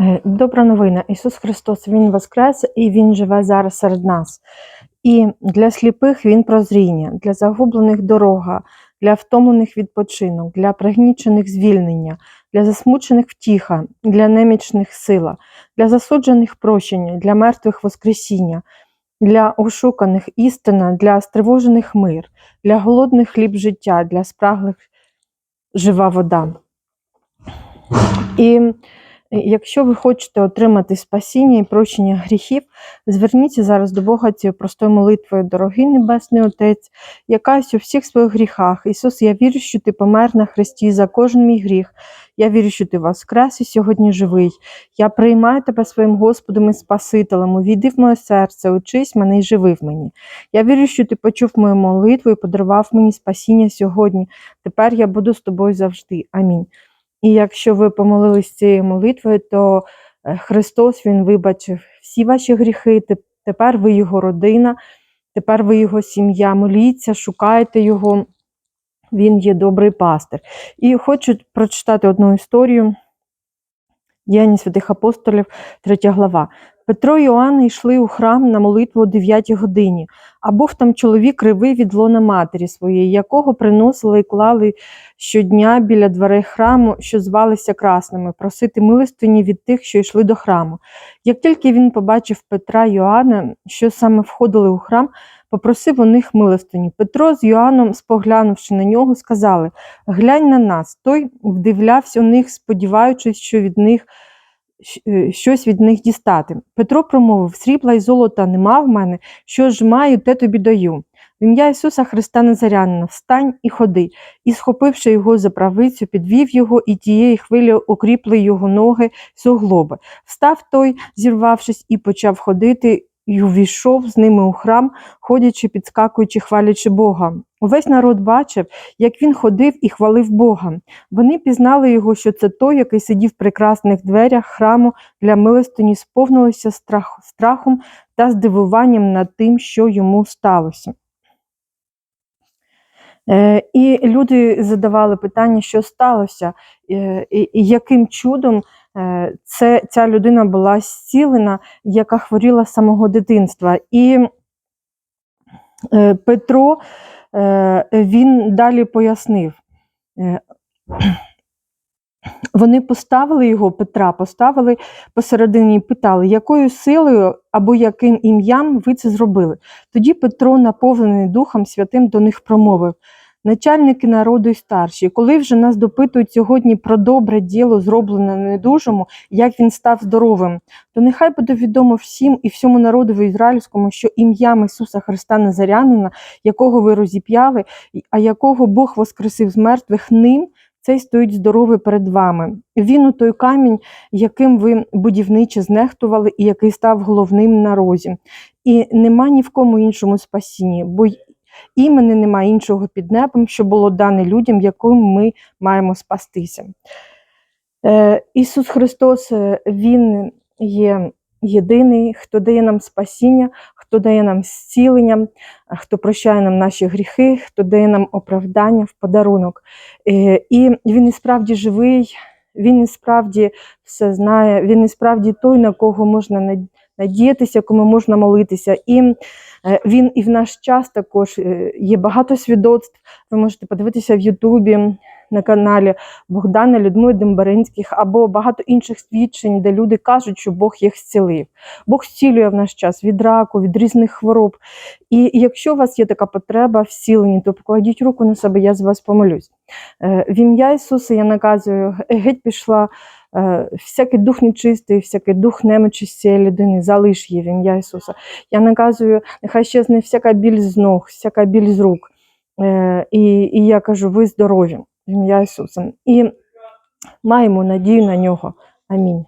Е, Добра новина. Ісус Христос, Він воскрес і Він живе зараз серед нас. І для сліпих Він прозріння, для загублених дорога, для втомлених відпочинок, для пригнічених звільнення, для засмучених втіха, для немічних сила, для засуджених прощення, для мертвих воскресіння, для ошуканих істина, для стривожених мир, для голодних хліб життя, для спраглих жива вода. І якщо ви хочете отримати спасіння і прощення гріхів, зверніться зараз до Бога цією простою молитвою, дорогий Небесний Отець, якась у всіх своїх гріхах. Ісус, я вірю, що ти помер на хресті за кожен мій гріх. Я вірю, що ти воскрес і сьогодні живий. Я приймаю тебе своїм Господом і Спасителем. Увійди в моє серце, учись мене і живи в мені. Я вірю, що ти почув мою молитву і подарував мені спасіння сьогодні. Тепер я буду з тобою завжди. Амінь. І якщо ви помолились цією молитвою, то е, Христос Він вибачив всі ваші гріхи. Тепер ви його родина, тепер ви його сім'я. Моліться, шукайте його. Він є добрий пастир. І хочу прочитати одну історію. Діяння святих апостолів, 3 глава. Петро і Іоанн йшли у храм на молитву о 9 годині, а був там чоловік кривий від лона матері своєї, якого приносили і клали щодня біля дверей храму, що звалися красними, просити милостині від тих, що йшли до храму. Як тільки він побачив Петра і Йоанна, що саме входили у храм, попросив у них милостині. Петро з Йоанном, споглянувши на нього, сказали: Глянь на нас. Той вдивлявся у них, сподіваючись, що від них щось від них дістати. Петро промовив: Срібла й золота нема в мене, що ж маю, те тобі даю. В ім'я Ісуса Христа Назарянина, встань і ходи. І, схопивши його за правицю, підвів його, і тієї хвилі окріпли його ноги суглоби. Встав той, зірвавшись, і почав ходити, і увійшов з ними у храм, ходячи, підскакуючи, хвалячи Бога. Увесь народ бачив, як він ходив і хвалив Бога. Вони пізнали його, що це той, який сидів в прекрасних дверях храму для милостині, сповнилися страх, страхом та здивуванням над тим, що йому сталося. Е, і люди задавали питання, що сталося, е, і, яким чудом е, це, ця людина була зцілена, яка хворіла з самого дитинства. І е, Петро він далі пояснив. Е, вони поставили його, Петра, поставили посередині і питали, якою силою або яким ім'ям ви це зробили. Тоді Петро, наповнений Духом Святим, до них промовив: начальники народу і старші, коли вже нас допитують сьогодні про добре діло, зроблене недужому, як він став здоровим, то нехай буде відомо всім і всьому народові ізраїльському, що ім'ям Ісуса Христа Назарянина, якого ви розіп'яли, а якого Бог воскресив з мертвих ним. Цей стоїть здоровий перед вами. Він у той камінь, яким ви будівниче знехтували, і який став головним на розі. І нема ні в кому іншому спасінні, бо й імені нема іншого під небом, що було дане людям, яким ми маємо спастися. Е, Ісус Христос, е, Він є єдиний, хто дає нам спасіння, хто дає нам зцілення, хто прощає нам наші гріхи, хто дає нам оправдання в подарунок. Е, І він і справді живий, він і справді все знає, він і справді той, на кого можна над- надіятися, кому можна молитися. І е, він і в наш час також е, є багато свідоцтв. Ви можете подивитися в Ютубі на каналі Богдана Людмили Дембаринських або багато інших свідчень, де люди кажуть, що Бог їх зцілив. Бог зцілює в наш час від раку, від різних хвороб. І якщо у вас є така потреба в зціленні, то покладіть руку на себе, я з вас помолюсь. Е, В ім'я Ісуса я наказую, геть пішла всякий дух нечистий, всякий дух немочі цієї людини, залиш її в ім'я Ісуса. Я наказую, нехай щезне всяка біль з ног, всяка біль з рук. Е, І, і я кажу, ви здорові в ім'я Ісуса. І маємо надію на нього. Амінь.